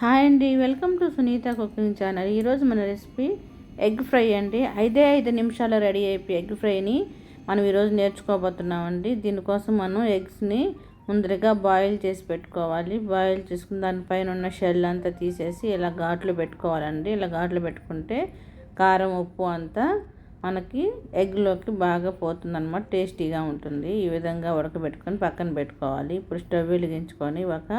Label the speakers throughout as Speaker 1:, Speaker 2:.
Speaker 1: Hi అండి welcome to Sunitha cooking channel. ఈరోజు మన రెసిపీ ఎగ్ ఫ్రై అండి. ఐదే ఐదు నిమిషాలు రెడీ అయిపోయి ఎగ్ ఫ్రైని మనం ఈరోజు నేర్చుకోబోతున్నామండి. దీనికోసం మనం ఎగ్స్ని ముందరగా బాయిల్ చేసి పెట్టుకోవాలి. బాయిల్ చేసుకుని దానిపైన ఉన్న షెల్ అంతా తీసేసి ఇలా ఘాట్లు పెట్టుకోవాలండి. ఇలా ఘాట్లు పెట్టుకుంటే కారం ఉప్పు అంతా మనకి ఎగ్లోకి బాగా పోతుందన్నమాట. టేస్టీగా ఉంటుంది. ఈ విధంగా ఉడకబెట్టుకొని పక్కన పెట్టుకోవాలి. ఇప్పుడు స్టవ్ వెలిగించుకొని ఒక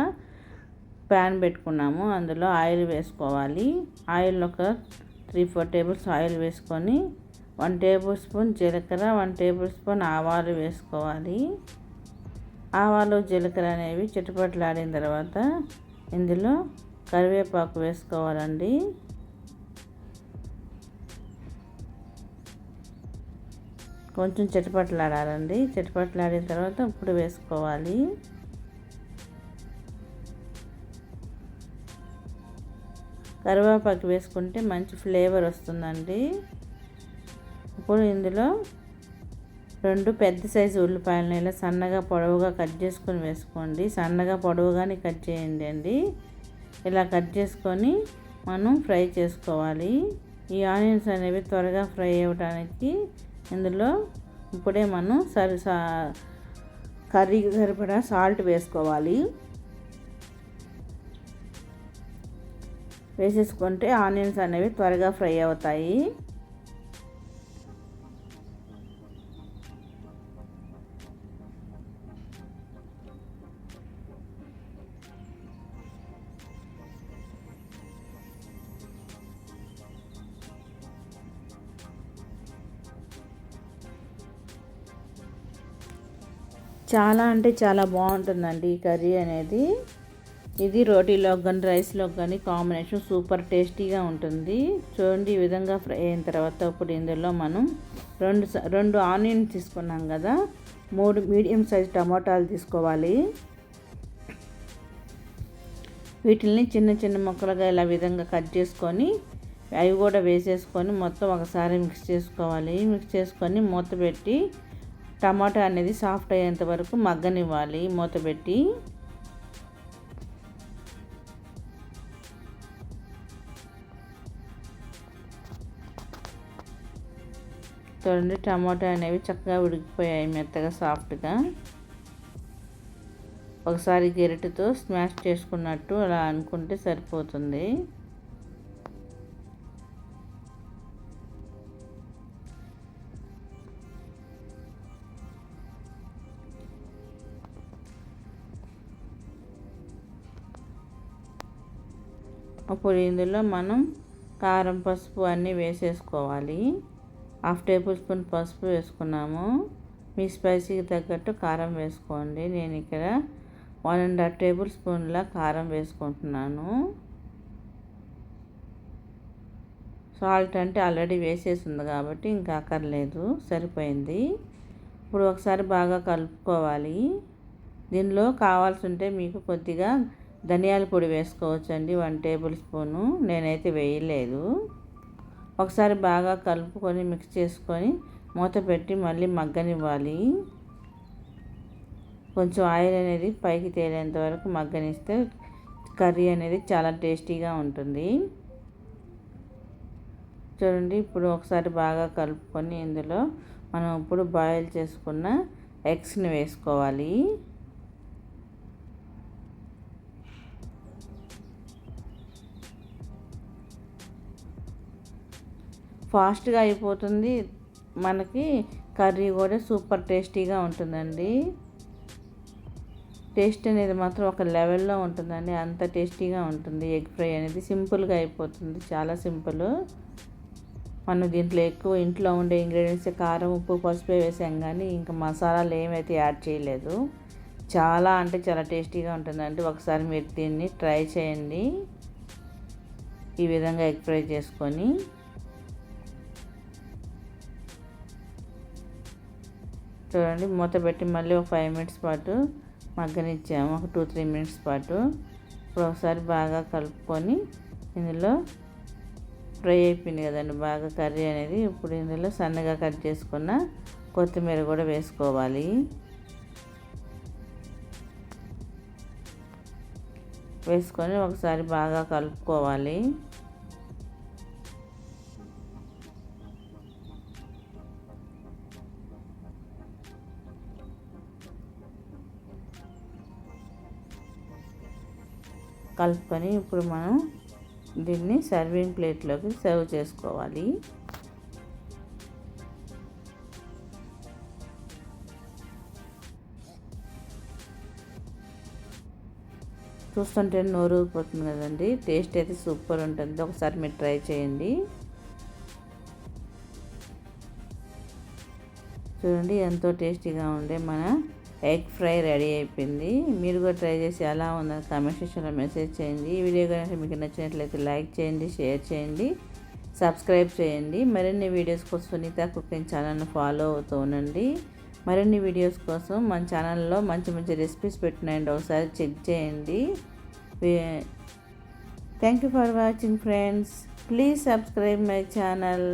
Speaker 1: ప్యాన్ పెట్టుకున్నాము. అందులో ఆయిల్ వేసుకోవాలి. ఆయిల్ ఒక త్రీ ఫోర్ టేబుల్స్ ఆయిల్ వేసుకొని వన్ టేబుల్ స్పూన్ జీలకర్ర వన్ టేబుల్ స్పూన్ ఆవాలు వేసుకోవాలి. ఆవాలు జీలకర్ర అనేవి చిటపట్లాడిన తర్వాత ఇందులో కరివేపాకు వేసుకోవాలండి. కొంచెం చిటపట్లాడాలండి. చిటపట్లాడిన తర్వాత ఇప్పుడు వేసుకోవాలి. కరివేపాకు వేసుకుంటే మంచి ఫ్లేవర్ వస్తుందండి. ఇప్పుడు ఇందులో రెండు పెద్ద సైజు ఉల్లిపాయలను ఇలా సన్నగా పొడవుగా కట్ చేసుకొని వేసుకోండి. సన్నగా పొడవుగానే కట్ చేయండి అండి. ఇలా కట్ చేసుకొని మనం ఫ్రై చేసుకోవాలి. ఈ ఆనియన్స్ అనేవి త్వరగా ఫ్రై అవ్వడానికి ఇందులో ఇప్పుడే మనం సరి కర్రీకి సరిపడా సాల్ట్ వేసుకోవాలి. వేసేసుకుంటే ఆనియన్స్ అనేవి త్వరగా ఫ్రై అవుతాయి. చాలా అంటే చాలా బాగుంటుందండి ఈ కర్రీ అనేది. ఇది రోటీలో కానీ రైస్లో కానీ కాంబినేషన్ సూపర్ టేస్టీగా ఉంటుంది. చూడండి ఈ విధంగా ఫ్రై అయిన తర్వాత ఇప్పుడు ఇందులో మనం రెండు రెండు ఆనియన్ తీసుకున్నాం కదా. మూడు మీడియం సైజ్ టమాటాలు తీసుకోవాలి. వీటిని చిన్న చిన్న ముక్కలుగా ఇలా విధంగా కట్ చేసుకొని అవి కూడా వేసేసుకొని మొత్తం ఒకసారి మిక్స్ చేసుకోవాలి. మిక్స్ చేసుకొని మూత పెట్టి టమాటా అనేది సాఫ్ట్ అయ్యేంత వరకు మగ్గనివ్వాలి మూత పెట్టి. చూడండి టమాటా అనేవి చక్కగా ఉడికిపోయాయి మెత్తగా సాఫ్ట్గా. ఒకసారి గెరిటితో స్మాష్ చేసుకున్నట్టు అలా అనుకుంటే సరిపోతుంది. అప్పుడు ఇందులో మనం కారం పసుపు అన్నీ వేసేసుకోవాలి. హాఫ్ టేబుల్ స్పూన్ పసుపు వేసుకున్నాము. మీ స్పైసీకి తగ్గట్టు కారం వేసుకోండి. నేను ఇక్కడ వన్ అండ్ హాఫ్ టేబుల్ స్పూన్ల కారం వేసుకుంటున్నాను. సాల్ట్ అంటే ఆల్రెడీ వేసేసింది కాబట్టి ఇంకా అక్కర్లేదు. సరిపోయింది. ఇప్పుడు ఒకసారి బాగా కలుపుకోవాలి. దీనిలో కావాల్సి ఉంటే మీకు కొద్దిగా ధనియాల పొడి వేసుకోవచ్చండి. One table spoon. నేనైతే వేయలేదు. ఒకసారి బాగా కలుపుకొని మిక్స్ చేసుకొని మూత పెట్టి మళ్ళీ మగ్గనివ్వాలి. కొంచెం ఆయిల్ అనేది పైకి తేలేంత వరకు మగ్గనిస్తే కర్రీ అనేది చాలా టేస్టీగా ఉంటుంది. చూడండి ఇప్పుడు ఒకసారి బాగా కలుపుకొని ఇందులో మనం ఇప్పుడు బాయిల్ చేసుకున్న ఎగ్స్ని వేసుకోవాలి. ఫాస్ట్గా అయిపోతుంది. మనకి కర్రీ కూడా సూపర్ టేస్టీగా ఉంటుందండి. టేస్ట్ అనేది మాత్రం ఒక లెవెల్లో ఉంటుందండి. అంత టేస్టీగా ఉంటుంది. ఎగ్ ఫ్రై అనేది సింపుల్గా అయిపోతుంది. చాలా సింపుల్. మనం దీంట్లో ఎక్కువ ఇంట్లో ఉండే ఇంగ్రీడియంట్స్ కారం ఉప్పు పసుపు వేసాం కానీ ఇంకా మసాలాలు ఏమైతే యాడ్ చేయలేదు. చాలా అంటే చాలా టేస్టీగా ఉంటుందండి. ఒకసారి మీరు దీన్ని ట్రై చేయండి. ఈ విధంగా ఎగ్ ఫ్రై చేసుకొని. చూడండి మూత పెట్టి మళ్ళీ ఒక ఫైవ్ మినిట్స్ పాటు మగ్గనిచ్చాము ఒక టూ త్రీ మినిట్స్ పాటు. ఇప్పుడు ఒకసారి బాగా కలుపుకొని ఇందులో ఫ్రై అయిపోయింది కదండి బాగా కర్రీ అనేది. ఇప్పుడు ఇందులో సన్నగా కట్ చేసుకున్న కొత్తిమీర కూడా వేసుకోవాలి. వేసుకొని ఒకసారి బాగా కలుపుకోవాలి. కలుపుకొని ఇప్పుడు మనం దీన్ని సర్వింగ్ ప్లేట్లోకి సర్వ్ చేసుకోవాలి. చూస్తుంటే నోరు పోతుంది కదండి. టేస్ట్ అయితే సూపర్ ఉంటుంది. ఒకసారి మీరు ట్రై చేయండి. చూడండి ఎంతో టేస్టీగా ఉండే మన ఎగ్ ఫ్రై రెడీ అయిపోయింది. మీరు కూడా ట్రై చేసి ఎలా ఉందని కామెంట్ సెక్షన్లో మెసేజ్ చేయండి. ఈ వీడియో కనుక మీకు నచ్చినట్లయితే లైక్ చేయండి షేర్ చేయండి సబ్స్క్రైబ్ చేయండి. మరిన్ని వీడియోస్ కోసం సునీత కుకింగ్ ఛానల్ను ఫాలో అవుతూ ఉండండి. మరిన్ని వీడియోస్ కోసం మన ఛానల్లో మంచి మంచి రెసిపీస్ పెట్టినాయండి ఒకసారి చెక్ చేయండి. Thank you for watching friends please subscribe my channel